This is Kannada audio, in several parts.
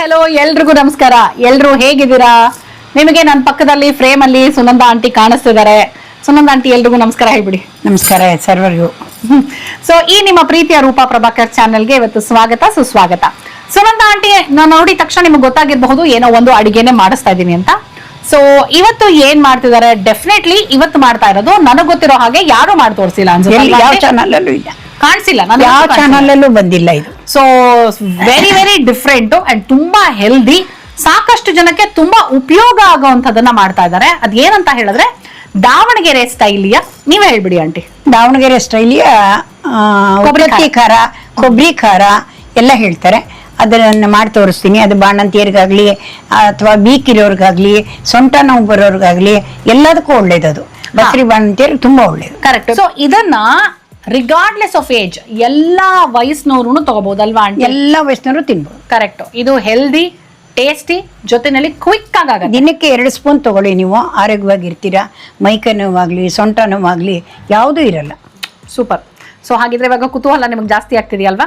ಹಲೋ ಎಲ್ರಿಗೂ ನಮಸ್ಕಾರ. ಎಲ್ರು ಹೇಗಿದ್ದೀರಾ? ನಿಮಗೆ ನನ್ನ ಪಕ್ಕದಲ್ಲಿ ಫ್ರೇಮ್ ಅಲ್ಲಿ ಸುನಂದ ಆಂಟಿ ಕಾಣಿಸ್ತಿದ್ದಾರೆ. ಸುನಂದ ಆಂಟಿ ಎಲ್ರಿಗೂ ನಮಸ್ಕಾರ. ಹೇಳ್ಬಿಡಿ ನಮಸ್ಕಾರ ಸರ್ವರಿಗೂ. ಸೊ ಈ ನಿಮ್ಮ ಪ್ರೀತಿಯ ರೂಪಾ ಪ್ರಭಾಕರ್ ಚಾನೆಲ್ಗೆ ಇವತ್ತು ಸ್ವಾಗತ ಸುಸ್ವಾಗತ. ಸುನಂದ ಆಂಟಿ ನಾನು ನೋಡಿದ ತಕ್ಷಣ ನಿಮ್ಗೆ ಗೊತ್ತಾಗಿರಬಹುದು ಏನೋ ಒಂದು ಅಡಿಗೆನೆ ಮಾಡಿಸ್ತಾ ಇದ್ದೀನಿ ಅಂತ. ಸೊ ಇವತ್ತು ಏನ್ ಮಾಡ್ತಿದ್ದಾರೆ? ಡೆಫಿನೆಟ್ಲಿ ಇವತ್ತು ಮಾಡ್ತಾ ಇರೋದು ನನಗ್ ಗೊತ್ತಿರೋ ಹಾಗೆ ಯಾರು ಮಾಡಿ ತೋರಿಸಿಲ್ಲ ಅನ್ಸುತ್ತೆ ಚಾನಲ್ ಅಲ್ಲೂ ಇಲ್ಲ. ಕಾಣಿಸಿಲ್ಲ ನಾನು ಯಾವ ಚಾನಲ್ ಅಲ್ಲೂ ಬಂದಿಲ್ಲ ಇದು. So very very different and ತುಂಬಾ ಹೆಲ್ದಿ ಸಾಕಷ್ಟು ಜನಕ್ಕೆ ತುಂಬಾ ಉಪಯೋಗ ಆಗುವಂತದನ್ನ ಮಾಡ್ತಾ ಇದ್ದಾರೆ. ಅದೇನಂತ ಹೇಳಿದ್ರೆ ದಾವಣಗೆರೆ ಸ್ಟೈಲಿಯ ನೀವೇ ಹೇಳ್ಬಿಡಿ ಆಂಟಿ. ದಾವಣಗೆರೆ ಸ್ಟೈಲಿಯ ಕೊಬ್ಬರಿ ಕೊಬ್ಬರಿ ಖಾರ. ಕೊಬ್ಬರಿ ಖಾರ ಎಲ್ಲ ಹೇಳ್ತಾರೆ. ಅದನ್ನ ಮಾಡಿ ತೋರಿಸ್ತೀನಿ. ಅದು ಬಾಣಂತಿಯರಿಗಾಗ್ಲಿ ಅಥವಾ ಬೀಕಿರೋರ್ಗಾಗ್ಲಿ ಸೊಂಟ ನೋವು ಬರೋರ್ಗಾಗ್ಲಿ ಎಲ್ಲದಕ್ಕೂ ಒಳ್ಳೇದದು. ಬಸ್ರಿ ಬಾಣಂತಿಯರಿಗೆ ತುಂಬಾ ಒಳ್ಳೇದು. ಕರೆಕ್ಟ್ ಸೊ ಇದನ್ನ ರಿಗಾರ್ಡ್ಲೆಸ್ ಆಫ್ ಏಜ್ ಎಲ್ಲ ವಯಸ್ಸಿನವ್ರು ತಗೋಬಹುದಲ್ವಾ ಆಂಟಿ? ಎಲ್ಲ ವಯಸ್ಸಿನವರು ತಿನ್ಬೋದು. ಕರೆಕ್ಟ್ ಇದು ಹೆಲ್ದಿ ಟೇಸ್ಟಿ ಜೊತೆನಲ್ಲಿ ಕ್ವಿಕ್ ಆಗಾಗ ದಿನಕ್ಕೆ ಎರಡು ಸ್ಪೂನ್ ತಗೊಳ್ಳಿ ನೀವು. ಆರೋಗ್ಯವಾಗಿರ್ತೀರಾ ಮೈಕೈ ನೋವಾಗ್ಲಿ ಸೊಂಟ ನೋವಾಗ್ಲಿ ಯಾವುದೂ ಇರಲ್ಲ. ಸೂಪರ್ ಸೊ ಹಾಗಿದ್ರೆ ಇವಾಗ ಕುತೂಹಲ ನಿಮಗೆ ಜಾಸ್ತಿ ಆಗ್ತಿದೆಯಲ್ವಾ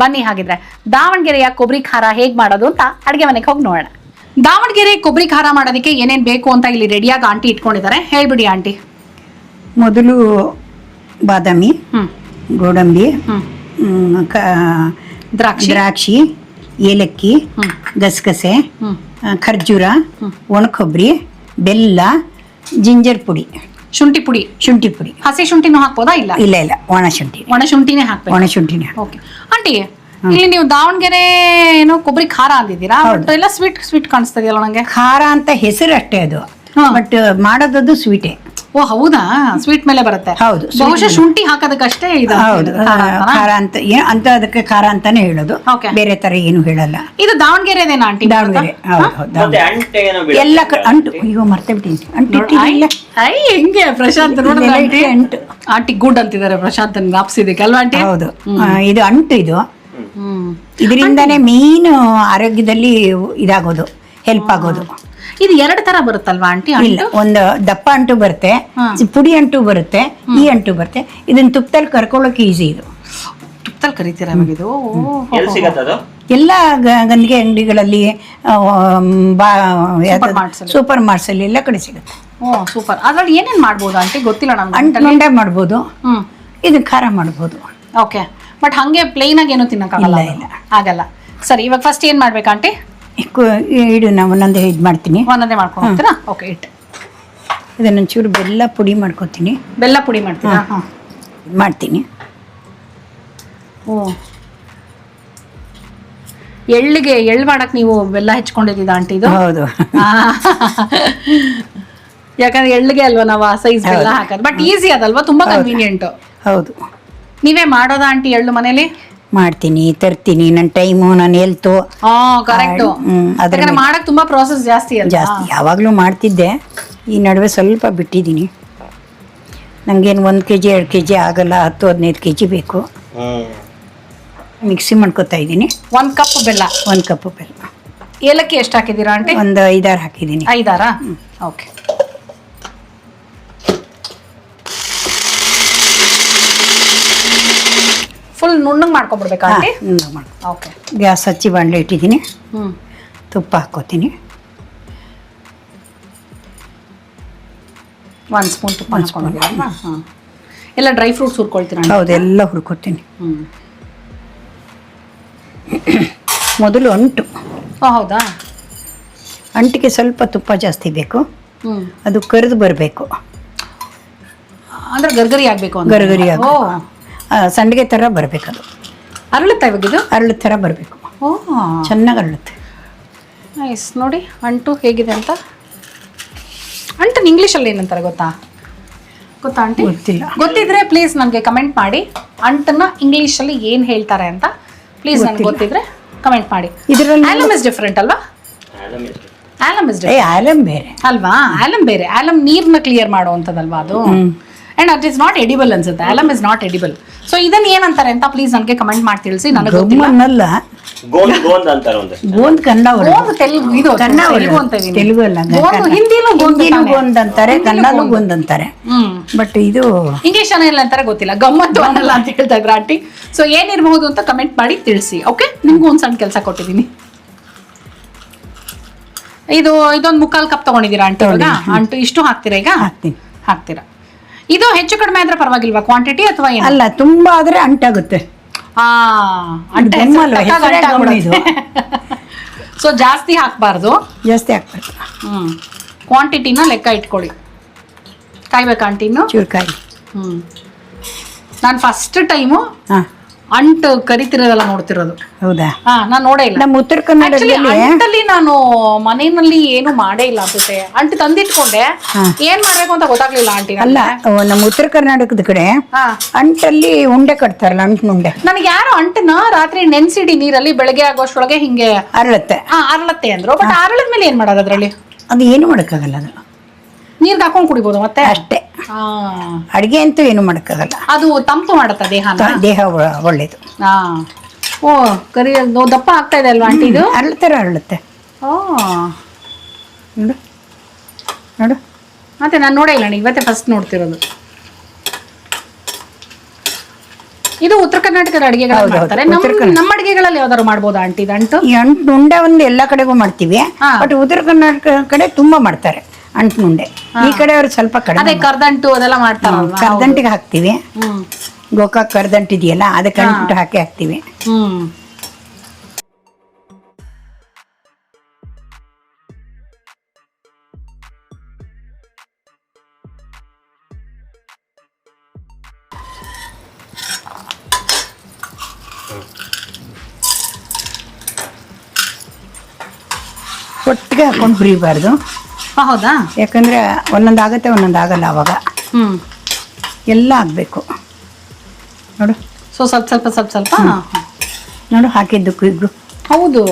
ಬನ್ನಿ ಹಾಗಿದ್ರೆ. ದಾವಣಗೆರೆಯ ಕೊಬ್ಬರಿ ಖಾರ ಹೇಗೆ ಮಾಡೋದು ಅಂತ ಅಡುಗೆ ಮನೆಗೆ ಹೋಗಿ ನೋಡೋಣ. ದಾವಣಗೆರೆ ಕೊಬ್ಬರಿ ಖಾರ ಮಾಡೋದಕ್ಕೆ ಏನೇನು ಬೇಕು ಅಂತ ಇಲ್ಲಿ ರೆಡಿಯಾಗಿ ಆಂಟಿ ಇಟ್ಕೊಂಡಿದ್ದಾರೆ. ಹೇಳ್ಬಿಡಿ ಆಂಟಿ. ಮೊದಲು ಬಾದಾಮಿ ಗೋಡಂಬಿ ದ್ರಾಕ್ಷಿ. ದ್ರಾಕ್ಷಿ ಏಲಕ್ಕಿ. ಗಸಗಸೆ ಖರ್ಜೂರ ಒಣ ಕೊಬ್ಬರಿ ಬೆಲ್ಲ ಜಿಂಜರ್ ಪುಡಿ. ಶುಂಠಿ ಪುಡಿ. ಶುಂಠಿ ಪುಡಿ. ಹಸಿ ಶುಂಠಿನೂ ಹಾಕ್ಬೋದಾ ಇಲ್ಲ? ಇಲ್ಲ ಇಲ್ಲ. ಒಣ ಶುಂಠಿ. ಒಣ ಶುಂಠಿನೇ ಹಾಕ್ಬೇಕು. ಒಣ ಶುಂಠಿನೇ ಓಕೆ ಆಂಟಿ ಇಲ್ಲಿ ನೀವು ದಾವಣಗೆರೆ ಏನೋ ಕೊಬ್ಬರಿ ಖಾರ ಅಂದಿದ್ದೀರಾ? ಎಲ್ಲ ಸ್ವೀಟ್ ಸ್ವೀಟ್ ಕಾಣಿಸ್ತದೆಯಲ್ಲ ನನಗೆ? ಖಾರ ಅಂತ ಹೆಸರು ಅಷ್ಟೇ ಅದು. ಬಟ್ ಮಾಡೋದದು ಸ್ವೀಟೇ. ಓ ಹೌದಾ? ಸ್ವೀಟ್ ಮೇಲೆ ಬರುತ್ತೆ. ಹೌದು, ಬಹುಶಃ. ಶುಂಠಿ ಹಾಕೋದಕ್ಕಷ್ಟೇ ಇದು. ಹೌದು ಖಾರ ಅಂತ ಏನು ಅಂತ ಅದಕ್ಕೆ ಖಾರ ಅಂತಾನೆ ಹೇಳೋದು. ಬೇರೆ ತರ ಏನು ಹೇಳಲ್ಲ. ಇದು ದಾವಣಗೆರೆದೇನಾ ಆಂಟಿ? ದಾವಣಗೆರೆ ಹೌದು. ಎಲ್ಲ ಅಂಟು. ಅಯ್ಯೋ ಮರ್ತೇ ಬಿಟ್ಟಿದ್ದೀನಿ. ಅಂಟು ಐ ಹೆಂಗೆ ಪ್ರಶಾಂತ್ ನೋಡಿ ಅಂಟು. ಆಂಟಿ ಗುಡ್ ಅಂತಿದ್ದಾರೆ ಪ್ರಶಾಂತ್ ಜ್ಞಾಪಿಸಿದಕ್ಕೆ ಅಲ್ವಾ ಆಂಟಿ? ಹೌದು. ಇದು ಅಂಟು ಇದು. ಹ್ಮ್. ಇದರಿಂದಾನೇ ಮೀನು ಆರೋಗ್ಯದಲ್ಲಿ ಇದಾಗೋದು ಹೆಲ್ಪ್ ಆಗೋದು. ಇದು ಎರಡು ತರ ಬರುತ್ತಲ್ವಾ ಆಂಟಿ? ಇಲ್ಲ ಒಂದು ದಪ್ಪ ಅಂಟು ಬರುತ್ತೆ. ಪುಡಿ ಅಂಟು ಬರುತ್ತೆ ಈ ಅಂಟು ಬರುತ್ತೆ. ಇದನ್ನ ತುಪ್ಪದಲ್ಲಿ ಕರ್ಕೊಳ್ಳೋಕೆ ಈಸಿ ಇದು. ತುಪ್ಪದಲ್ಲಿ ಕರಿತೀರ ನಮಗಿದು ಎಲ್ಲಿ ಗಂದಿಗೆ ಅಂಗಡಿಗಳಲ್ಲಿ. ಸೂಪರ್ ಮಾರ್ಟ್ಸ್ ಅಲ್ಲಿ. ಎಲ್ಲ ಕಡೆ ಸಿಗುತ್ತೆ. Oh super. ಅದ್ರಲ್ಲಿ ಏನೇನ್ ಮಾಡ್ಬೋದು ಆಂಟಿ? ಗೊತ್ತಿಲ್ಲ ಅಂಟು ನಮ್ಗೆ ಮಂಡೆ ಮಾಡ್ಬೋದು. ಇದು ಖಾರ ಮಾಡ್ಬೋದು. ಓಕೆ. ಬಟ್ ಹಂಗೆ ಪ್ಲೇನ್ ಆಗಿ ಏನು ತಿನ್ನಕ್ಕಾಗಲ್ಲ ಇಲ್ಲ, ಆಗಲ್ಲ ಸರಿ ಇವಾಗ ಫಸ್ಟ್ ಏನ್ ಮಾಡ್ಬೇಕು ಆಂಟಿ? ಇಡು ನಾವು ಒಂದೊಂದೇ ಇದು ಮಾಡ್ತೀನಿ. ಒಂದೊಂದೇ ಮಾಡ್ಕೊಂಡು ಹೋಗ್ತೀರಾ? Okay it. ಇದನ್ನ ಒಂಚೂರು ಬೆಲ್ಲ ಪುಡಿ ಮಾಡ್ಕೊತೀನಿ. ಬೆಲ್ಲ ಪುಡಿ ಮಾಡ್ತೀರಾ? ಹಾ. ಮಾಡ್ತೀನಿ. ಓ. ಎಳ್ಳಿಗೆ ಎಳ್ಳು ಮಾಡಕ್ ನೀವು ಬೆಲ್ಲ ಹೆಚ್ಕೊಂಡಿದ್ದೀರ ಆಂಟಿ ಇದು? ಹೌದು. ಯಾಕಂದ್ರೆ ಎಳ್ಳಿಗೆ ಅಲ್ವಾ ನಾವು ಆ ಸೈಜ್ ಬೆಲ್ಲ. ಹಾಕೋದು. ಬಟ್ ಈಸಿ ಅದಲ್ವಾ? ತುಂಬಾ ಕನ್ವೀನಿಯಂಟ್ ಹೌದು. ನೀವೇ ಮಾಡೋದಾ ಆಂಟಿ ಎಳ್ಳು ಮನೇಲಿ? ಮಾಡ್ತೀನಿ ತರ್ತೀನಿ ನನ್ನ ಟೈಮು ನಾನು ಎಲ್ತು ಕರೆಕ್ಟ್ ಅದ್ರ ಮಾಡಕ್ ತುಂಬಾ ಪ್ರಾಸೆಸ್ ಜಾಸ್ತಿ ಜಾಸ್ತಿ. ಯಾವಾಗಲೂ ಮಾಡ್ತಿದ್ದೆ. ಈ ನಡುವೆ ಸ್ವಲ್ಪ ಬಿಟ್ಟಿದ್ದೀನಿ. ನನಗೇನು ಒಂದು ಕೆ ಜಿ ಎರಡು ಕೆ ಜಿ ಆಗಲ್ಲ ಹತ್ತು ಹದಿನೈದು ಕೆ ಜಿ ಬೇಕು ಮಿಕ್ಸಿ ಮಾಡ್ಕೊತಾ ಇದ್ದೀನಿ. ಒಂದು ಕಪ್ ಬೆಲ್ಲ. ಒಂದು ಕಪ್ ಬೆಲ್ಲ. ಏಲಕ್ಕಿ ಎಷ್ಟು ಹಾಕಿದ್ದೀರಾ ಆಂಟಿ? ಒಂದು ಐದಾರು ಹಾಕಿದ್ದೀನಿ. ಐದಾರಾ? ಓಕೆ. ಫುಲ್ ನುಣ್ಣಗ್ ಮಾಡ್ಕೊಂಡ್ಬಿಡ್ಬೇಕಾ ಆಂಟಿ ಓಕೆ. ಗ್ಯಾಸ್ ಹಚ್ಚಿ ಬಾಣಲೆ ಇಟ್ಟಿದ್ದೀನಿ. ಹ್ಞೂ ತುಪ್ಪ ಹಾಕ್ಕೋತೀನಿ. ಒಂದ್ ಸ್ಪೂನ್ ತುಪ್ಪ ಹಾಕೊಂಡಿದ್ದೀರಾ ಹಾಂ. ಎಲ್ಲ ಡ್ರೈ ಫ್ರೂಟ್ಸ್ ಹುರ್ಕೊಳ್ತೀರಾ ಆಂಟಿ? ಹೌದು ಎಲ್ಲ ಹುರ್ಕೋತೀನಿ. ಹ್ಮ್. ಮೊದಲು ಅಂಟು. ಹೌದಾ? ಅಂಟಿಗೆ ಸ್ವಲ್ಪ ತುಪ್ಪ ಜಾಸ್ತಿ ಬೇಕು. ಅದು ಕರೆದು ಬರಬೇಕು. ಅಂದ್ರೆ ಗರ್ಗರಿ ಆಗಬೇಕು ಗರ್ಗರಿ ಓ. ಸಂಡಿಗೆ ಥರ ಬರಬೇಕು ಅದು ಅರಳುತ್ತಾ ಇವಾಗ ಇದು ಅರಳು ಥರ ಬರಬೇಕು. ಓ. ಚೆನ್ನಾಗಿ ಅರಳುತ್ತೆ. ನೈಸ್. ನೋಡಿ ಅಂಟು ಹೇಗಿದೆ ಅಂತ. ಅಂಟನ್ ಇಂಗ್ಲೀಷಲ್ಲಿ ಏನಂತಾರೆ ಗೊತ್ತಾ? ಗೊತ್ತಾ ಆಂಟಿ? ಗೊತ್ತಿಲ್ಲ. ಗೊತ್ತಿದ್ರೆ ಪ್ಲೀಸ್ ನನಗೆ ಕಮೆಂಟ್ ಮಾಡಿ. ಅಂಟನ್ನ ಇಂಗ್ಲೀಷಲ್ಲಿ ಏನು ಹೇಳ್ತಾರೆ ಅಂತ ಪ್ಲೀಸ್ ನನಗೆ ಗೊತ್ತಿದ್ರೆ ಕಮೆಂಟ್ ಮಾಡಿ. ಇದರಲ್ಲಿ ಆಲಮ್ ಇಸ್ ಡಿಫ್ರೆಂಟ್ ಅಲ್ವಾ? ಆಲಮ್? ಇಸ್ ಏ ಆಲಮ್ ಬೇರೆ. ಅಲ್ವಾ? ಆಲಮ್ ಬೇರೆ. ಆಲಮ್ ನೀರ್ನ ಕ್ಲಿಯರ್ ಮಾಡುವಂಥದ್ದಲ್ವಾ ಅದು? And it is not edible ಅನ್ಸುತ್ತೆ. Alum is not edible so ಇದನ್ನ ಏನಂತಾರೆ ಅಂತ ಪ್ಲೀಸ್ ನನಗೆ ಕಮೆಂಟ್ ಮಾಡಿ ತಿಳಿಸಿ. ನನಗೆ ಗೊತ್ತಿಲ್ಲ. ಗಮ್ಮನ್ನಲ್ಲ ಗೋಂದ್ ಗೋಂದ್ ಅಂತಾರೆ ಒಂದು. ಗೋಂದ್ ಕನ್ನಡ word. ಗೋಂದ್ ತೆಲುಗು ಇದು ಕನ್ನಡ word. ತೆಲುಗು ಅಂತ ಇದೀನಿ. ತೆಲುಗು ಅಲ್ಲ ಗೋಂದ್ ಕನ್ನಡ. ಹಿಂದಿಲೂ ಗೋಂದ್ ಹಿಂದಿಲೂ ತಾನೆ. ಗೋಂದ್. ಅಂತಾರೆ. ಗೋಂದ್. ಬಟ್ ಇದು ಇಂಗ್ಲಿಷ್ ಎಲ್ಲ ಅಂತಾರೆ ಗೊತ್ತಿಲ್ಲ. ಗಮ್ಮತ್ತು ಅನ್ನಲ್ಲ ಅಂತ ಹೇಳ್ತಾ ಇದ್ರ ಆಂಟಿ. ಸೊ ಏನಿರಬಹುದು ಅಂತ ಕಮೆಂಟ್ ಮಾಡಿ ತಿಳಿಸಿ ಓಕೆ ನಿಮ್ಗೂ ಒಂದ್ ಸಣ್ಣ ಕೆಲಸ ಕೊಟ್ಟಿದ್ದೀನಿ ಇದು ಇದೊಂದು ಮುಕ್ಕಾಲ್ ಕಪ್ ತಗೊಂಡಿದ್ದೀರಾ ಆಂಟಿ ಇವಾಗ? ಅಂಟು ಇಷ್ಟು ಹಾಕ್ತೀರಾ ಈಗ? ಹಾಕ್ತೀನಿ. ಹಾಕ್ತೀರಾ. ಇದು ಹೆಚ್ಚು ಕಡಿಮೆ ಆದ್ರೆ ಪರವಾಗಿಲ್ವಾ? ಕ್ವಾಂಟಿಟಿ ಅಥವಾ ಏನು? ಅಲ್ಲ ತುಂಬಾ ಆದ್ರೆ ಅಂಟಾಗುತ್ತೆ. ಆ ಅಂಟೆ ಗಮ್ ಅಲ್ವಾ? ಹೆಸರೇ ಗಮ್ ಇದು. ಸೊ ಜಾಸ್ತಿ ಹಾಕ್ಬಾರ್ದು. ಜಾಸ್ತಿ ಹಾಕ್ಬಾರ್ದು. ಹ್ಮ್. ಕ್ವಾಂಟಿಟಿನ ಲೆಕ್ಕ ಇಟ್ಕೊಳ್ಳಿ. ಕಾಯ್ಬೇಕಾ ಆಂಟಿನು ಚೂರು ಕಾಯಿ. ಹ್ಮ್. ನಾನು ಫಸ್ಟ್ ಟೈಮು ಹಾ. ಅಂಟು ಕರಿತಿರೋದೆಲ್ಲ ನೋಡ್ತಿರೋದು. ಹೌದಾ? ಹಾ ನಾನು ನೋಡೇ ಇಲ್ಲ. ನಮ್ಮ ಉತ್ತರ Actually, ಅಂಟಲ್ಲಿ ನಾನು ಮನೆಯಲ್ಲಿ ಏನು ಮಾಡೇ ಇಲ್ಲ ಅನ್ಸುತ್ತೆ. ಅಂಟು ತಂದಿಟ್ಕೊಂಡೆ. ಏನ್ ಮಾಡ್ಬೇಕು ಅಂತ ಗೊತ್ತಾಗ್ಲಿಲ್ಲ ಆಂಟಿ ಅಲ್ಲ ನಮ್ಮ ಉತ್ತರ ಕರ್ನಾಟಕದ ಕಡೆ ಹಾ. ಅಂಟಲ್ಲಿ ಉಂಡೆ ಕಟ್ತಾರಲ್ಲ ಅಂಟಿನ ಉಂಡೆ ನನಗೆ ಯಾರು ಅಂಟನ ರಾತ್ರಿ ನೆನ್ಸಿಡಿ ನೀರಲ್ಲಿ ಬೆಳಗ್ಗೆ ಆಗೋಷ್ಟೊಳಗೆ ಹಿಂಗೆ ಅರಳತ್ತೆ. ಹಾ ಅರಳತ್ತೆ ಅಂದ್ರು. ಬಟ್ ಅರಳದ್ಮೇಲೆ ಏನ್ ಮಾಡೋದು ಅದ್ರಲ್ಲಿ? ಅದು ಏನು ಮಾಡೋಕ್ಕಾಗಲ್ಲ ಅದು. ನೀರ್ಗೆ ಹಾಕೊಂಡ್ ಕುಡಿಬೋದು ಮತ್ತೆ? ಅಷ್ಟೇ. ಆ, ಅಡಿಗೆ ಅಂತೂ ಏನು ಮಾಡೋಕ್ಕಾಗಲ್ಲ. ಅದು ತಂಪು ಮಾಡತ್ತ ದೇಹನ? ದೇಹ ಒ- ಒಳ್ಳೇದು. ಹಾ ಓ ಕರಿ ಅದು ದಪ್ಪ ಆಗ್ತಾ ಇದೆ ಅಲ್ವಾ ಆಂಟಿ ಇದು? ಅರಳ್ತಾರೆ ಅರಳುತ್ತೆ ಓ. ನೋಡು. ನೋಡು. ಮತ್ತೆ ನಾನು ನೋಡೇ ಇಲ್ಲ ಇವತ್ತೇ ಫಸ್ಟ್ ನೋಡ್ತಿರೋದು. ಇದು ಉತ್ತರ ಕರ್ನಾಟಕದ ಅಡಿಗೆಗಳು ಹೌದು, ಹೌದು. ಮಾಡ್ತಾರೆ. ನಮ್ಮ ಅಡಿಗೆಗಳಲ್ಲಿ ಯಾವ್ದಾದ್ರು ಮಾಡ್ಬೋದಾ ಆಂಟಿ ಇದು ಅಂಟು? ಈ ಅಂಟು ಉಂಡೆ ಒಂದು ಎಲ್ಲ ಕಡೆಗೂ ಮಾಡ್ತೀವಿ. ಹಾ. ಬಟ್ ಉತ್ತರ ಕರ್ನಾಟಕ ಕಡೆ ತುಂಬಾ ಮಾಡ್ತಾರೆ. ಅಂಟಿನ ಉಂಡೆ ಈ ಕಡೆ ಅವ್ರು ಸ್ವಲ್ಪ ಕಡಿಮೆ ಅದೇ ಕರ್ದಂಟು ಅದೆಲ್ಲ ಮಾಡ್ತಾರಲ್ವಾ? ಕರ್ದಂಟಿಗೆ ಹಾಕ್ತಿವಿ. ಹ್ಮ್. ಗೋಕಾಕ್ ಕರ್ದಂಟ್ ಇದೆಯಲ್ಲ ಅದಕ್ಕೆ ಅಂಟು ಹಾಕಿ ಹಾಕ್ತಿವಿ. ಹ್ಮ್. ಒಟ್ಟಿಗೆ ಹಾಕೊಂಡು ಹುರಿಬಾರ್ದು. ಆ, ಹೌದಾ? ಯಾಕಂದ್ರೆ ಒಂದೊಂದು ಆಗತ್ತೆ ಒಂದೊಂದು ಆಗಲ್ಲ ಅವಾಗ. ಹ್ಮ್. ಎಲ್ಲ ಆಗಬೇಕು. ನೋಡು. ಸೊ ಸ್ವಲ್ಪ ಸ್ವಲ್ಪ ಸ್ವಲ್ಪ ಸ್ವಲ್ಪ? ನೋಡು ಹಾಕಿದ್ದು ಕುಯ್ಗು ಹೌದು.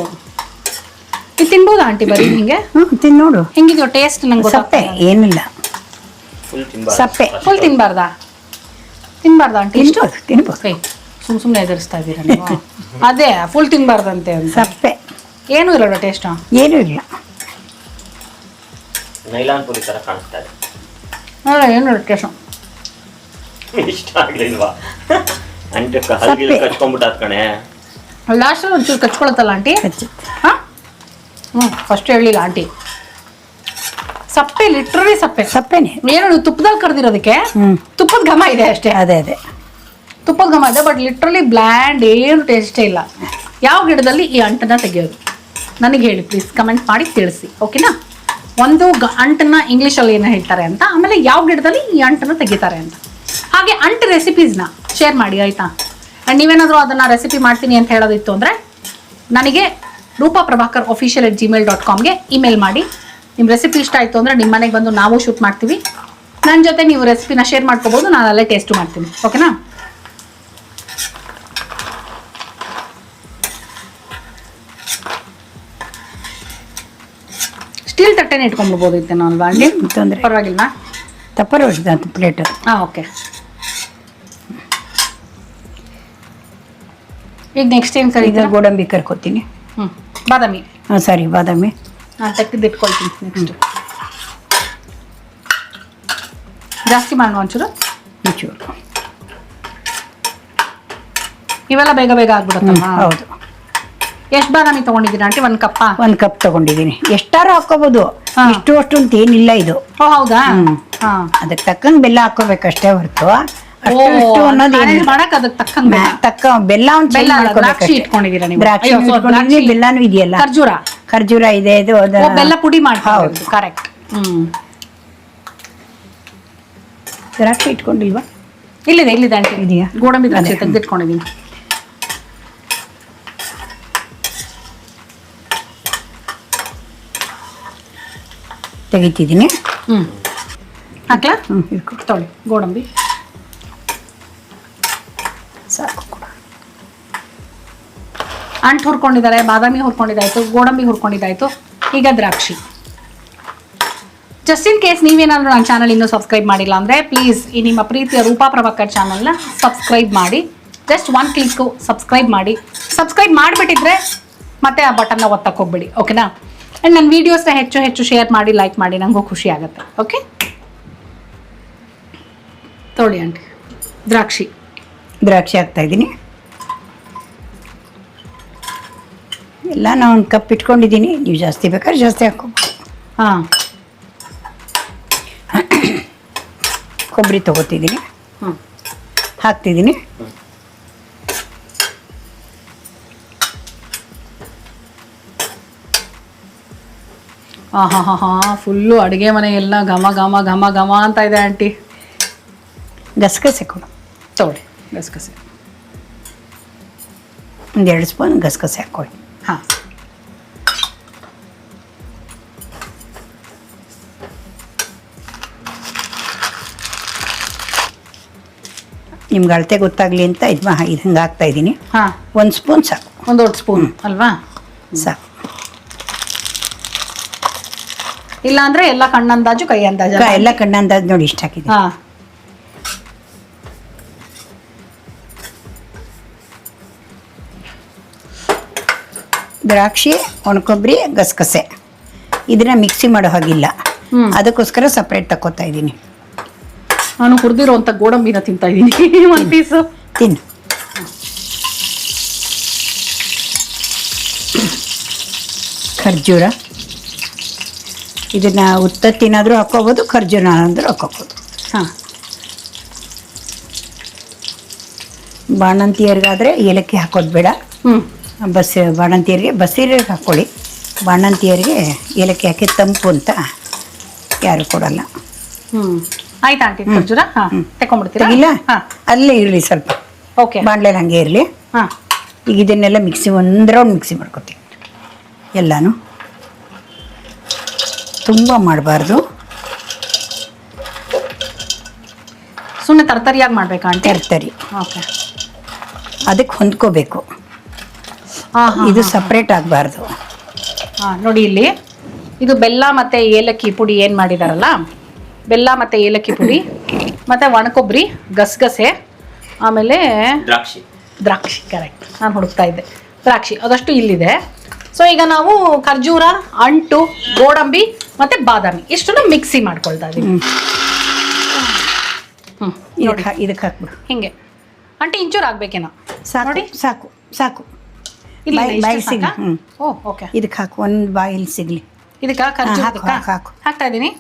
ಇದು ತಿನ್ಬೋದಾ ಆಂಟಿ ಬರೀ ಹಿಂಗೆ? ಹ್ಞೂ ತಿನ್ ನೋಡು. ಹೆಂಗಿದೆಯೋ ಟೇಸ್ಟ್ ನಂಗೆ ಸಪ್ಪೆ ಏನಿಲ್ಲ. ಸಪ್ಪೆ. ಫುಲ್ ತಿನ್ಬಾರ್ದಾ? ತಿನ್ಬಾರ್ದಾ ಆಂಟಿ? ಇಷ್ಟು? ತಿನ್ಬೋದು ತಿನ್ಬೋದು. ಸುಮ್ ಸುಮ್ಮನೆ ಎದುರಿಸ್ತಾ ಇದ್ದೀರಾ ನೀವು? ಅದೇ ಫುಲ್ ತಿನ್ಬಾರ್ದಂತೆ ಅಂತ. ಸಪ್ಪೆ. ಏನೂ ಇರಲ್ಲ ಟೇಸ್ಟ್? ಏನೂ ಇಲ್ಲ. ನೈಲಾನ್ ಪುರಿ ತರ ಕಾಣಿಸ್ತಾ ಇದೆ. ಏನು ವ್ಯತ್ಯಾಸ ಇಷ್ಟ ಆಗ್ಲಿಲ್ವಾ? ಅಂಟು ಹಲ್ಗಿಲ್ ಸಪ್ಪೆ. ಕಚ್ಕೊಂಡ್ಬಿಟ್ಟಾತ್ ಕಣೆ. ಲಾಸ್ಟಲ್ಲಿ ಒಂಚೂರು ಕಚ್ಕೊಳತ್ತಲ್ಲ ಆಂಟಿ? ಹಾಂ? ಹ್ಞೂ ಫಸ್ಟ್ ಹೇಳಿಲ್ಲ ಆಂಟಿ. ಸಪ್ಪೆ ಲಿಟ್ರಲಿ ಸಪ್ಪೆ. ಸಪ್ಪೆನೇ. ಏನು ನೀವು ತುಪ್ಪದಲ್ಲಿ ಕರೆದಿರೋದಕ್ಕೆ ತುಪ್ಪದ ಘಮ ಇದೆ ಅಷ್ಟೇ. ಅದೇ ಅದೇ. ತುಪ್ಪದ ಘಮ ಇದೆ ಬಟ್ ಲಿಟ್ರಲಿ ಬ್ಲ್ಯಾಂಡ್ ಏನು ಟೇಸ್ಟೇ ಇಲ್ಲ. ಯಾವ ಗಿಡದಲ್ಲಿ ಈ ಅಂಟನ್ನು ತೆಗೆಯೋದು? ನನಗೆ ಹೇಳಿ ಪ್ಲೀಸ್ ಕಮೆಂಟ್ ಮಾಡಿ ತಿಳಿಸಿ. ಓಕೆನಾ ಒಂದು ಇಂಗ್ಲಿಷ್ ಇಂಗ್ಲೀಷಲ್ಲಿ ಏನು ಹೇಳ್ತಾರೆ ಅಂತ, ಆಮೇಲೆ ಯಾವ ಗಿಡದಲ್ಲಿ ಈ ಅಂಟನ್ನ ತೆಗಿತಾರೆ ಅಂತ. ಹಾಗೆ ಅಂಟು ರೆಸಿಪೀಸ್ನ ಶೇರ್ ಮಾಡಿ, ಆಯಿತಾ? ಆ್ಯಂಡ್ ನೀವೇನಾದರೂ ಅದನ್ನು ರೆಸಿಪಿ ಮಾಡ್ತೀನಿ ಅಂತ ಹೇಳೋದಿತ್ತು ಅಂದರೆ, ನನಗೆ Rupa Prabhakar official at Gmail dot ಕಾಮ್ಗೆ email ಮಾಡಿ. ನಿಮ್ಮ ರೆಸಿಪಿ ಇಷ್ಟ ಆಯಿತು ಅಂದರೆ ನಿಮ್ಮ ಮನೆಗೆ ಬಂದು ನಾವು ಶೂಟ್ ಮಾಡ್ತೀವಿ. ನನ್ನ ಜೊತೆ ನೀವು ರೆಸಿಪಿನ ಶೇರ್ ಮಾಡ್ಕೋಬೋದು, ನಾನು ಅಲ್ಲೇ ಟೇಸ್ಟು ಮಾಡ್ತೀನಿ. ಓಕೆನಾ ತಟ್ಟೆನೇ ಇಟ್ಕೊಂಡ್ಬಿಡ್ಬೋದು ಇತ್ತೇನೋ ಅಲ್ವಾ ಅಲ್ಲಿ ತೊಂದರೆ ಪರವಾಗಿಲ್ಲ ತಪ್ಪರ ಹೊಡೆದ ಪ್ಲೇಟ್ ಹಾಂ ಓಕೆ ಈಗ ನೆಕ್ಸ್ಟ್ ಏನು ಈಗ ಕರೀತೀರಾ ಗೋಡಂಬಿ ಕರ್ಕೋತೀನಿ. ಹ್ಞೂ ಬಾದಾಮಿ. ಹಾಂ ಸರಿ ಬಾದಾಮಿ. ನಾನು ತಟ್ಟಿದ್ದು ಇಟ್ಕೊಳ್ತೀನಿ ನೆಕ್ಸ್ಟ್ ಜಾಸ್ತಿ ಮಾಡುವ ಒಂಚೂರು? ಒಂಚೂರು. ಇವೆಲ್ಲ ಬೇಗ ಬೇಗ ಆಗ್ಬಿಡುತ್ತಮ್ಮ ಹೌದು. ಎಷ್ಟು ಬಾದಾಮಿ ತೊಗೊಂಡಿದ್ದೀರಾ ಆಂಟಿ? ಒಂದು ಕಪ್ಪ? ಒಂದು ಕಪ್ ತಗೊಂಡಿದ್ದೀನಿ. ಎಷ್ಟಾರು ಹಾಕೋಬಹುದು ಹಾ. ಇಷ್ಟು ಅಷ್ಟು ಅಂತ ಏನಿಲ್ಲ ಇದು. ಓ ಹೌದಾ? ಹ್ಮ್. ಹಾಂ. ಅದಕ್ಕೆ ತಕ್ಕಂಗೆ ಬೆಲ್ಲ ಹಾಕೋಬೇಕಷ್ಟೇ ಹೊರತು. ಅಷ್ಟು ಇಷ್ಟು ಅನ್ನೋದು ಏನಿಲ್ಲ. ಮಾಡಕ್ ಅದಕ್ಕೆ ತಕ್ಕಂಗೆ ಬೆಲ್ಲ. ತಕ್ಕ ಬೆಲ್ಲ ಒಂದು ಬೆಲ್ಲ ಅಲ್ಲ, ದ್ರಾಕ್ಷಿ ಇಟ್ಕೊಂಡಿದ್ದೀರಾ ನೀವು? ದ್ರಾಕ್ಷಿ ಅಯ್ಯೋ, ಇಟ್ಕೊಂಡಿದ್ದೀನಿ ದ್ರಾಕ್ಷಿ- ಬೆಲ್ಲನೂ ಇದೆಯಲ್ಲ? ಖರ್ಜೂರ. ಖರ್ಜೂರ ಇದೆ ಇದು ಅದು- ಓ ಬೆಲ್ಲ ಪುಡಿ. ಮಾಡ್ಕೊಂಡು ಕರೆಕ್ಟ್ ಹ್ಮ್. ದ್ರಾಕ್ಷಿ ಇಟ್ಕೊಂಡಿಲ್ವಾ? ಇಲ್ಲಿದೆ ಇಲ್ಲಿದೆ ಆಂಟಿ. ಇದೆಯಾ? ಗೋಡಂಬಿ ದ್ರಾಕ್ಷಿ. ತೆಗೆದಿಟ್ಕೊಂಡಿದ್ದೀನಿ. ತೆಗಿತಿದ್ದೀನಿ. ಹ್ಞೂ ಹಾಕ್ಲಾ ಹ್ಞೂ ಇಟ್ಕೊ ತೊಳಿ ಗೋಡಂಬಿ. ಸಾಕು ಅಂಟು ಹುರ್ಕೊಂಡಿದ್ದಾರೆ ಬಾದಾಮಿ ಹುರ್ಕೊಂಡಿದ್ದಾಯ್ತು ಗೋಡಂಬಿ ಹುರ್ಕೊಂಡಿದ್ದಾಯ್ತು ಈಗ ದ್ರಾಕ್ಷಿ. ಜಸ್ಟ್ ಇನ್ ಕೇಸ್ ನೀವೇನಾದ್ರೂ ನನ್ನ ಚಾನಲ್ ಇನ್ನೂ ಸಬ್ಸ್ಕ್ರೈಬ್ ಮಾಡಿಲ್ಲ ಅಂದರೆ ಪ್ಲೀಸ್ ಈ ನಿಮ್ಮ ಪ್ರೀತಿಯ ರೂಪಾ ಪ್ರಭಾಕರ್ ಚಾನಲ್ನ ಸಬ್ಸ್ಕ್ರೈಬ್ ಮಾಡಿ. ಜಸ್ಟ್ ಒನ್ ಕ್ಲಿಕ್ಕು ಸಬ್ಸ್ಕ್ರೈಬ್ ಮಾಡಿ. ಸಬ್ಸ್ಕ್ರೈಬ್ ಮಾಡಿಬಿಟ್ಟಿದ್ರೆ ಮತ್ತೆ ಆ ಬಟನ್ನ ಒತ್ತಕ್ಕೆ ಹೋಗ್ಬೇಡಿ ಓಕೆನಾ ಆ್ಯಂಡ್ ನನ್ನ ವೀಡಿಯೋಸ್ನ ಹೆಚ್ಚು ಹೆಚ್ಚು ಶೇರ್ ಮಾಡಿ ಲೈಕ್ ಮಾಡಿ ನನಗೂ ಖುಷಿ ಆಗುತ್ತೆ. ಓಕೆ ತೊಳಿ ಆಂಟಿ. ದ್ರಾಕ್ಷಿ. ದ್ರಾಕ್ಷಿ ಹಾಕ್ತಾಯಿದ್ದೀನಿ ಎಲ್ಲ ನಾನು ಒಂದು ಕಪ್ ಇಟ್ಕೊಂಡಿದ್ದೀನಿ. ನೀವು ಜಾಸ್ತಿ ಬೇಕಾದ್ರೆ ಜಾಸ್ತಿ ಹಾಕೋ ಹಾಂ. ಕೊಬ್ಬರಿ ತೊಗೋತಿದ್ದೀನಿ. ಹಾಂ ಹಾಕ್ತಿದ್ದೀನಿ. ಹಾ ಹಾಂ ಹಾಂ ಹಾಂ ಫುಲ್ಲು ಅಡುಗೆ ಮನೆ ಎಲ್ಲ ಘಮ ಘಮ ಘಮ ಘಮ ಅಂತ ಇದೆ ಆಂಟಿ. ಗಸಗಸೆ ಕೊಡು. ತಗೊಳ್ಳಿ ಗಸಗಸೆ. ಒಂದೆರಡು ಸ್ಪೂನ್ ಗಸಗಸೆ ಹಾಕ್ಕೊಳ್ಳಿ ಹಾಂ. ನಿಮ್ಗೆ ಅಳತೆ ಗೊತ್ತಾಗಲಿ ಅಂತ ಇದು ಮಾ ಹಂಗೆ ಹಾಕ್ತಾ ಇದ್ದೀನಿ. ಹಾ. ಒಂದು ಸ್ಪೂನ್ ಸಾಕು. ಒಂದು ದೊಡ್ಡ ಸ್ಪೂನ್ ಅಲ್ವಾ? ಸಾಕು. ಇಲ್ಲ ಅಂದ್ರೆ ಎಲ್ಲ ಕಣ್ಣಂದಾಜು ಕೈ ಅಂದಾಜು ಎಲ್ಲ ಕಣ್ಣು ಅಂದಾಜು ನೋಡಿ ಇಷ್ಟ ಹಾಕಿದೆ ಹಾ. ದ್ರಾಕ್ಷಿ ಒಣಕೊಬ್ಬರಿ ಗಸಗಸೆ. ಇದನ್ನ ಮಿಕ್ಸಿ ಮಾಡೋ ಹಾಗಿಲ್ಲ. ಹ್ಮ್. ಅದಕ್ಕೋಸ್ಕರ ಸಪ್ರೇಟ್ ತಗೋತಾ ಇದ್ದೀನಿ. ನಾನು ಕುಡ್ದಿರೋಂಥ ಗೋಡಂಬಿನ ತಿಂತಾ ಇದ್ದೀನಿ. ಒಂದು ಪೀಸು ತಿನ್ನು. ಖರ್ಜೂರ. ಇದನ್ನ ಉತ್ತತ್ತಿನಾದ್ರೂ ಹಾಕ್ಕೋಬೋದು ಖರ್ಜೂರ ಅಂದರೂ ಹಾಕ್ಕೋಬೋದು. ಹಾ. ಬಾಣಂತಿಯರಿಗಾದರೆ ಏಲಕ್ಕಿ ಹಾಕೋದು ಬೇಡ. ಹ್ಮ್. ಬಸ್ ಬಾಣಂತಿಯರಿಗೆ ಬಸ್ಸೀರಿಗೆ ಹಾಕ್ಕೊಳ್ಳಿ ಬಾಣಂತಿಯರಿಗೆ ಏಲಕ್ಕಿ ಹಾಕಿ ತಂಪು ಅಂತ ಯಾರು ಕೊಡಲ್ಲ. ಹ್ಮ್. ಆಯ್ತಾ ಆಂಟಿ ಖರ್ಜೂರ? ಹಾ ಇಲ್ಲ ಹಾ. ಅಲ್ಲೇ ಇರಲಿ ಸ್ವಲ್ಪ. ಓಕೆ. ಬಾಣಲೆಲಿ ಹಂಗೆ ಇರಲಿ. ಹಾ. ಈಗ ಇದನ್ನೆಲ್ಲ ಮಿಕ್ಸಿ ಒಂದು ರೌಂಡ್ ಮಿಕ್ಸಿ ಮಾಡ್ಕೊತೀವಿ ಎಲ್ಲಾನು. ತುಂಬ ಮಾಡಬಾರ್ದು. ಸುಮ್ಮನೆ ತರ್ತರಿಯಾಗಿ ಮಾಡಬೇಕು ಅಂತ? ತರ್ತರಿ. ಓಕೆ. ಅದಕ್ಕೆ ಹೊಂದ್ಕೋಬೇಕು. ಇದು ಸಪ್ರೇಟ್ ಆಗಬಾರ್ದು. ಹಾಂ ನೋಡಿ ಇಲ್ಲಿ. ಇದು ಬೆಲ್ಲ ಮತ್ತು ಏಲಕ್ಕಿ ಪುಡಿ ಏನು ಮಾಡಿದಾರಲ್ಲ? ಬೆಲ್ಲ ಮತ್ತು ಏಲಕ್ಕಿ ಪುಡಿ ಮತ್ತು ಒಣಕೊಬ್ಬರಿ ಗಸಗಸೆ ಆಮೇಲೆ ದ್ರಾಕ್ಷಿ. ದ್ರಾಕ್ಷಿ ಕರೆಕ್ಟ್ ನಾನು ಹುಡುಕ್ತಾ ಇದ್ದೆ. ದ್ರಾಕ್ಷಿ ಅದಷ್ಟು ಇಲ್ಲಿದೆ. ಸೊ ಈಗ ನಾವು ಖರ್ಜೂರ ಅಂಟು ಗೋಡಂಬಿ ಮತ್ತೆ ಬಾದಾಮಿ ಇಷ್ಟನ್ನು ಮಿಕ್ಸಿ ಮಾಡ್ಕೊಳ್ತಾ ಇದೀವಿ. ಹ್ಮ್. ಹ್ಮ್ ಇದಕ್ಕೆ ಹಾ- ಇದಕ್ಕೆ ಹಾಕ್ಬಿಡು. ಹಿಂಗೆ. ಅಂಟಿ ಇಂಚೂರು ಆಗ್ಬೇಕೇನೋ ಸಾಕು ನೋಡಿ. ಸಾಕು ಸಾಕು. ಇಲ್ಲ ಬಾಯ್- ಬಾಯಿಗೆ ಸಿಗ್ಲಿ. ಹ್ಞೂ ಓ ಓಕೆ. ಇದಕ್ಕೆ ಹಾಕು ಒಂದು ಬಾಯಲ್ಲಿ ಸಿಗಲಿ. ಇದಕ್ಕ ಖರ್ಜೂರ ಹಾಕು, ಹಾಕು, ಹಾಕು. ಹಾಕ್ತಾ ಇದ್ದೀನಿ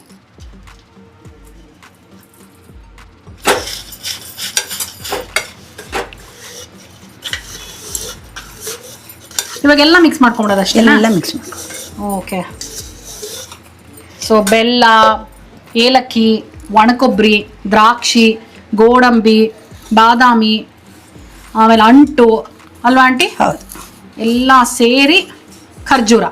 ಇವಾಗೆಲ್ಲ ಮಿಕ್ಸ್ ಮಾಡ್ಕೊಂಬಿಡೋದು ಅಷ್ಟೇ ಎಲ್ಲ ಮಿಕ್ಸ್ ಓಕೆ ಸೊ ಬೆಲ್ಲ ಏಲಕ್ಕಿ ಒಣಕೊಬ್ಬರಿ ದ್ರಾಕ್ಷಿ ಗೋಡಂಬಿ ಬಾದಾಮಿ ಆಮೇಲೆ ಅಂಟು ಅಲ್ವಾ ಆಂಟಿ? ಹೌದು. ಎಲ್ಲ ಸೇರಿ ಖರ್ಜೂರ.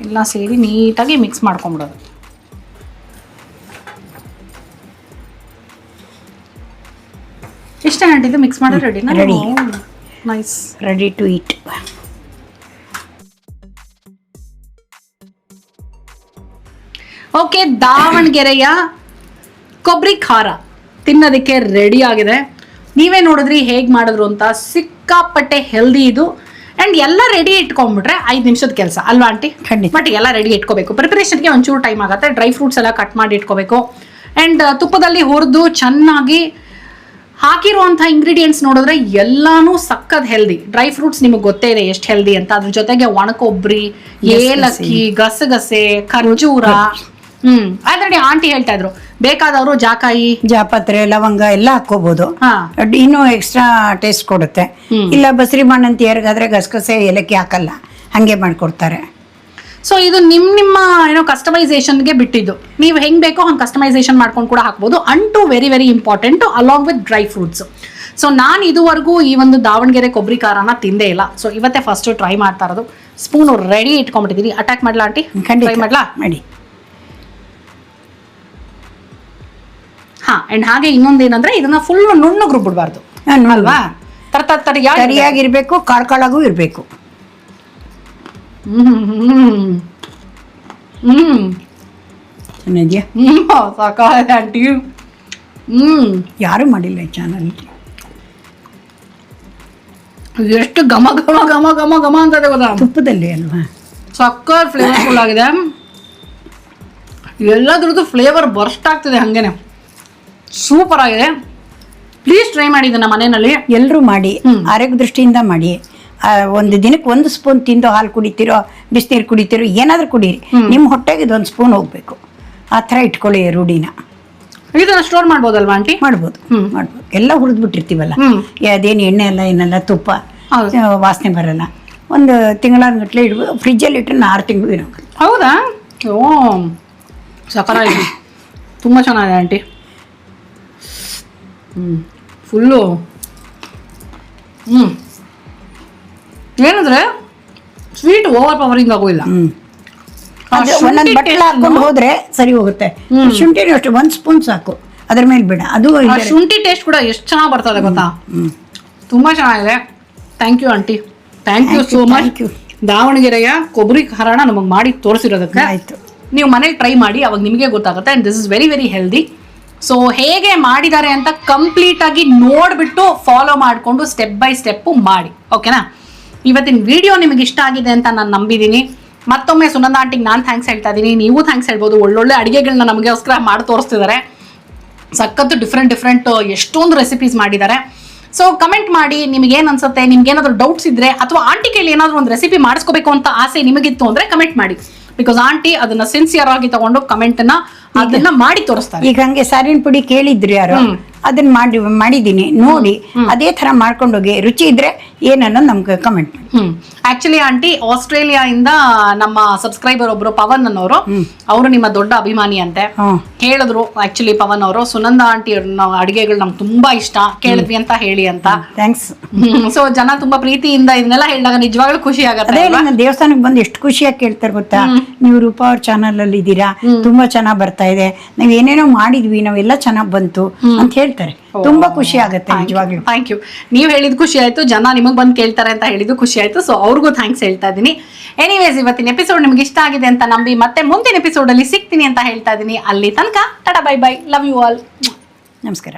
ಎಲ್ಲ ಸೇರಿ ನೀಟಾಗಿ ಮಿಕ್ಸ್ ಮಾಡ್ಕೊಂಬಿಡೋದು. ಇಷ್ಟ ಇದು ಮಿಕ್ಸ್ ಮಾಡಿ ready ready. Nice ready to eat okay ದಾವಣಗೆರೆಯ ಕೊಬ್ಬರಿ ಖಾರ ತಿನ್ನೋದಕ್ಕೆ ರೆಡಿ ಆಗಿದೆ. ನೀವೇ ನೋಡಿದ್ರಿ ಹೇಗೆ ಮಾಡಿದ್ರು ಅಂತ. ಸಿಕ್ಕಾಪಟ್ಟೆ ಹೆಲ್ದಿ ಇದು. ಆ್ಯಂಡ್ ಎಲ್ಲ ರೆಡಿ ಇಟ್ಕೊಂಡ್ಬಿಟ್ರೆ ಐದು ನಿಮಿಷದ ಕೆಲಸ ಅಲ್ವಾ ಆಂಟಿ? ಖಂಡಿತ. ಬಟ್ ಎಲ್ಲ ರೆಡಿ ಇಟ್ಕೋಬೇಕು. ಪ್ರಿಪರೇಷನ್ಗೆ ಒಂಚೂರು ಟೈಮ್ ಆಗುತ್ತೆ. ಡ್ರೈ ಫ್ರೂಟ್ಸ್ ಎಲ್ಲ ಕಟ್ ಮಾಡಿ ಇಟ್ಕೋಬೇಕು. ಆ್ಯಂಡ್ ತುಪ್ಪದಲ್ಲಿ ಹುರಿದು ಚೆನ್ನಾಗಿ ಹಾಕಿರುವಂಥ ಇಂಗ್ರೀಡಿಯೆಂಟ್ಸ್ ನೋಡಿದ್ರೆ ಎಲ್ಲಾನು ಸಕ್ಕತ್ ಹೆಲ್ದಿ ಡ್ರೈ ಫ್ರೂಟ್ಸ್ ನಿಮಗೆ ಗೊತ್ತೇ ಇದೆ ಎಷ್ಟು ಹೆಲ್ದಿ ಅಂತ. ಅದ್ರ ಜೊತೆಗೆ ಒಣಕೊಬ್ಬರಿ. ಏಲಕ್ಕಿ ಗಸಗಸೆ ಖರ್ಜೂರ. ಹ್ಮ್. ಆಲ್ರೆಡಿ ಆಂಟಿ ಹೇಳ್ತಾ ಇದ್ರು. ಬೇಕಾದವರು ಜಾಕಾಯಿ. ಜಾಪತ್ರೆ ಲವಂಗ ಎಲ್ಲ ಹಾಕೋಬಹುದು ಇನ್ನೂ ಎಕ್ಸ್ಟ್ರಾ ಟೇಸ್ಟ್ ಕೊಡುತ್ತೆ. ಇಲ್ಲ ಬಸರಿ ಯಾರಿಗಾದ್ರೆ ಗಸಗಸೆ ಏಲಕ್ಕಿ ಹಾಕಲ್ಲ. ಹಂಗೆ ಮಾಡ್ಕೊಡ್ತಾರೆ. ಸೊ ಇದು ನಿಮ್ ನಿಮ್ಮ ಏನೋ ಕಸ್ಟಮೈಸೇಷನ್ಗೆ ಬಿಟ್ಟಿದ್ದು. ನೀವು ಹೆಂಗ್ ಬೇಕೋ ಹಂಗೆ ಕಸ್ಟಮೈಸೇಷನ್ ಮಾಡ್ಕೊಂಡು ಕೂಡ ಹಾಕ್ಬೋದು. ಅಂಟು very very important along with dry fruits so ನಾನು ಇದುವರೆಗೂ ಈ ಒಂದು ದಾವಣಗೆರೆ ಕೊಬ್ಬರಿ ಖಾರನ ತಿಂದೇ ಇಲ್ಲ. ಸೊ ಇವತ್ತೇ ಫಸ್ಟ್ ಟ್ರೈ ಮಾಡ್ತಾ ಇರೋದು. ಸ್ಪೂನು ರೆಡಿ ಇಟ್ಕೊಂಡ್ಬಿಟ್ಟಿದ್ದೀನಿ ಅಟ್ಯಾಕ್ ಮಾಡ್ಲಾ ಆಂಟಿ? ಟ್ರೈ ಮಾಡ್ಲಾ? ಮಾಡಿ. ಹಾ ಅಂಡ್ ಹಾಗೆ ಇನ್ನೊಂದೇನಂದ್ರೆ ಇದನ್ನ ಫುಲ್ ನುಣ್ಣಗೆ ರುಬ್ಬಿಡ್ಬಾರ್ದು. ಅಲ್ವಾ? ತರ ತರ ತರಿಯಾಗಿ ಸರಿಯಾಗಿರ್ಬೇಕು ಕಾಳ್ಕಾಳಾಗೂ ಇರಬೇಕು. ಚೆನ್ನಾಗಿದೆಯಾ ಹ್ಮ್ ಸಾಕಾಗಿದೆ ಆಂಟಿ ಹ್ಮ್ ಯಾರು ಮಾಡಿಲ್ಲ ಈ ಚಾನಲ್ ಎಷ್ಟು ಘಮ ಘಮ ಘಮ ಘಮ ಘಮ ಅಂತದೆ ಗೊತ್ತಾ? ತುಪ್ಪದಲ್ಲಿ ಅಲ್ವಾ? ಸಕ್ಕರ್ ಫ್ಲೇವರ್ಫುಲ್ ಆಗಿದೆ. ಎಲ್ಲದ್ರದ್ದು ಫ್ಲೇವರ್ ಬರ್ಸ್ಟ್ ಆಗ್ತಿದೆ ಹಂಗೇನೆ. ಸೂಪರ್ ಆಗಿದೆ. ಪ್ಲೀಸ್ ಟ್ರೈ ಮಾಡಿ ಇದನ್ನ ಮನೆಯಲ್ಲಿ. ಎಲ್ಲರೂ ಮಾಡಿ ಹ್ಮ್. ಆರೋಗ್ಯ ದೃಷ್ಟಿಯಿಂದ ಮಾಡಿ. ಆ, ಒಂದು ದಿನಕ್ಕೆ ಒಂದು ಸ್ಪೂನ್ ತಿಂದು ಹಾಲು ಕುಡಿತೀರೋ ಬಿಸಿನೀರು ಕುಡಿತೀರೋ ಏನಾದರೂ ಕುಡೀರಿ. ನಿಮ್ಮ ಹೊಟ್ಟೆಗೆ ಇದೊಂದು ಸ್ಪೂನ್ ಹೋಗ್ಬೇಕು. ಆ ಥರ ಇಟ್ಕೊಳ್ಳಿ ರೂಢಿನ. ಇದನ್ನ ಸ್ಟೋರ್ ಮಾಡ್ಬೋದಲ್ವಾ ಆಂಟಿ? ಮಾಡ್ಬೋದು. ಮಾಡ್ಬೋದು. ಎಲ್ಲ ಹುರಿದ್ಬಿಟ್ಟಿರ್ತೀವಲ್ಲ? ಹ್ಮ್. ಅದೇನು ಎಣ್ಣೆ ಎಲ್ಲ ಏನೆಲ್ಲ ತುಪ್ಪ ವಾಸನೆ ಬರಲ್ಲ. ಒಂದು ತಿಂಗಳಾನ್ಗಟ್ಲೆ ಇಡ್ಬೋದು ಫ್ರಿಜ್ಜಲ್ಲಿ ಇಟ್ಟರೆ ಆರು ತಿಂಗಳು ಇರೋ ಹೌದಾ? ಓ ಸಕಲ ತುಂಬ ಚೆನ್ನಾಗಿದೆ ಆಂಟಿ. ಹ್ಞೂ ಫುಲ್ಲು ಹ್ಞೂ ಏನಂದ್ರೆ ಸ್ವೀಟ್ ಓವರ್ ಪವರಿಂಗ್ ಆಗೋ ಇಲ್ಲ. ಒಂದೊಂದು ಬಟ್ಲ ಹಾಕೊಂಡು ಹೋದ್ರೆ ಸರಿ ಹೋಗುತ್ತೆ. ಶುಂಠಿ ಅಷ್ಟು ಒಂದು ಸ್ಪೂನ್ ಸಾಕು. ಅದ್ರ ಮೇಲೆ ಬಿಡ. ಅದು ಶುಂಠಿ ಟೇಸ್ಟ್ ಕೂಡ ಎಷ್ಟು ಚೆನ್ನಾಗಿ ಬರ್ತದೆ ಗೊತ್ತಾ? ತುಂಬಾ ಚೆನ್ನಾಗಿದೆ. Thank you aunty thank you so much ದಾವಣಗೆರೆಯ ಕೊಬ್ಬರಿ ಹರಣ ನಮಗೆ ಮಾಡಿ ತೋರಿಸಿರೋದಕ್ಕೆ. ಆಯ್ತು. ನೀವು ಮನೇಲಿ ಟ್ರೈ ಮಾಡಿ ಅವಾಗ ನಿಮಗೆ ಗೊತ್ತಾಗುತ್ತೆ and this is very very healthy so ಹೇಗೆ ಮಾಡಿದ್ದಾರೆ ಅಂತ ಕಂಪ್ಲೀಟ್ ಆಗಿ ನೋಡ್ಬಿಟ್ಟು ಫಾಲೋ ಮಾಡಿಕೊಂಡು ಸ್ಟೆಪ್ ಬೈ ಸ್ಟೆಪ್ಪು ಮಾಡಿ. ಓಕೆನಾ ಇವತ್ತಿನ ವಿಡಿಯೋ ನಿಮಗೆ ಇಷ್ಟ ಆಗಿದೆ ಅಂತ ನಾನು ನಂಬಿದ್ದೀನಿ ಮತ್ತೊಮ್ಮೆ ಸುನಂದ ಆಂಟಿಗೆ ನಾನು ಥ್ಯಾಂಕ್ಸ್ ಹೇಳ್ತಾ ಇದ್ದೀನಿ ನೀವು ಥ್ಯಾಂಕ್ಸ್ ಹೇಳ್ಬೋದು. ಒಳ್ಳೊಳ್ಳೆ ಅಡುಗೆಗಳನ್ನ ನಮಗೋಸ್ಕರ ಮಾಡಿ ತೋರಿಸ್ತಿದ್ದಾರೆ ಸಖತ್ತು ಡಿಫ್ರೆಂಟ್ ಡಿಫ್ರೆಂಟ್ ಎಷ್ಟೊಂದು ರೆಸಿಪೀಸ್ ಮಾಡಿದ್ದಾರೆ ಸೊ ಕಮೆಂಟ್ ಮಾಡಿ ನಿಮ್ಗೆ ಏನ್ ಅನ್ಸುತ್ತೆ? ನಿಮ್ಗೆ ಏನಾದ್ರು ಡೌಟ್ಸ್ ಇದ್ರೆ ಅಥವಾ ಆಂಟಿ ಕೈಲಿ ಏನಾದರೂ ಒಂದು ರೆಸಿಪಿ ಮಾಡಿಸ್ಕೋಬೇಕು ಅಂತ ಆಸೆ ನಿಮಗಿತ್ತು ಅಂದ್ರೆ ಕಮೆಂಟ್ ಮಾಡಿ. ಬಿಕಾಸ್ ಆಂಟಿ ಅದನ್ನ ಸಿನ್ಸಿಯರ್ ಆಗಿ ತಗೊಂಡು ಕಮೆಂಟ್ ಅದನ್ನ ಮಾಡಿ ತೋರಿಸ್ತಾರೆ. ಈಗ ಹಂಗೆ ಸಾರಿನ ಪುಡಿ ಕೇಳಿದ್ರಿ ಯಾರು? ಅದನ್ನ ಮಾಡಿ ಮಾಡಿದ್ದೀನಿ. ನೋಡಿ ಅದೇ ತರ ಮಾಡ್ಕೊಂಡೋಗಿ ರುಚಿ ಇದ್ರೆ ಏನನ್ನೋ ನಮ್ಗೆ ಕಮೆಂಟ್ ಮಾಡಿ. ಹ್ಮ್. ಆಕ್ಚುಲಿ ಆಂಟಿ ಆಸ್ಟ್ರೇಲಿಯಾ ಇಂದ ನಮ್ಮ ಸಬ್ಸ್ಕ್ರೈಬರ್ ಒಬ್ರು ಪವನ್ ಅನ್ನೋರು ಅವರು ನಿಮ್ಮ ದೊಡ್ಡ ಅಭಿಮಾನಿ ಅಂತೆ ಹೇಳಿದ್ರು ಆಕ್ಚುಲಿ ಪವನ್ ಅವರು. ಸುನಂದ ಆಂಟಿ ಅಡಿಗೆಗಳು ನಮ್ಗೆ ತುಂಬಾ ಇಷ್ಟ. ಕೇಳಿದ್ವಿ ಅಂತ ಹೇಳಿ ಅಂತ. ಥ್ಯಾಂಕ್ಸ್ ಸೊ ಜನ ತುಂಬಾ ಪ್ರೀತಿಯಿಂದ ಇದನ್ನೆಲ್ಲ ಹೇಳಿದಾಗ ನಿಜವಾಗ್ಲೂ ಖುಷಿ ಆಗುತ್ತೆ ಅದೇ ಅಲ್ವಾ? ನನ್ನ ದೇವಸ್ಥಾನಕ್ಕೆ ಬಂದು ಎಷ್ಟು ಖುಷಿಯಾಗಿ ಕೇಳ್ತಾರೆ ಗೊತ್ತಾ? ನೀವು ರೂಪಾ ಅವ್ರ ಚಾನಲ್ ಅಲ್ಲಿ ಇದ್ದೀರಾ ತುಂಬಾ ಚೆನ್ನಾಗಿ ಬರ್ತಾ ಇದೆ. ನಾವ್ ಏನೇನೋ ಮಾಡಿದ್ವಿ ನಾವೆಲ್ಲ ಚೆನ್ನಾಗಿ ಬಂತು ಅಂತ ಹೇಳ್ತಾರೆ ತುಂಬಾ ಖುಷಿ ಆಗುತ್ತೆ ನಿಜವಾಗ್ಲೂ. ಥ್ಯಾಂಕ್ ಯು ನೀವು ಹೇಳಿದ ಖುಷಿ ಆಯ್ತು ಜನ ನಿಮಗೆ ಬಂದು ಕೇಳ್ತಾರೆ ಅಂತ ಹೇಳಿದ್ದು ಖುಷಿ ಆಯ್ತು ಸೊ ಅವ್ರಿಗೂ ಥ್ಯಾಂಕ್ಸ್ ಹೇಳ್ತಾ ಇದ್ದೀನಿ ಎನಿವೇಸ್ ಇವತ್ತಿನ ಎಪಿಸೋಡ್ ನಿಮ್ಗೆ ಇಷ್ಟ ಆಗಿದೆ ಅಂತ ನಂಬಿ ಮತ್ತೆ ಮುಂದಿನ ಎಪಿಸೋಡ್ ಅಲ್ಲಿ ಸಿಗ್ತೀನಿ ಅಂತ ಹೇಳ್ತಾ ಇದ್ದೀನಿ ಅಲ್ಲಿ ತನಕ ತಡ bye bye love you all ನಮಸ್ಕಾರ.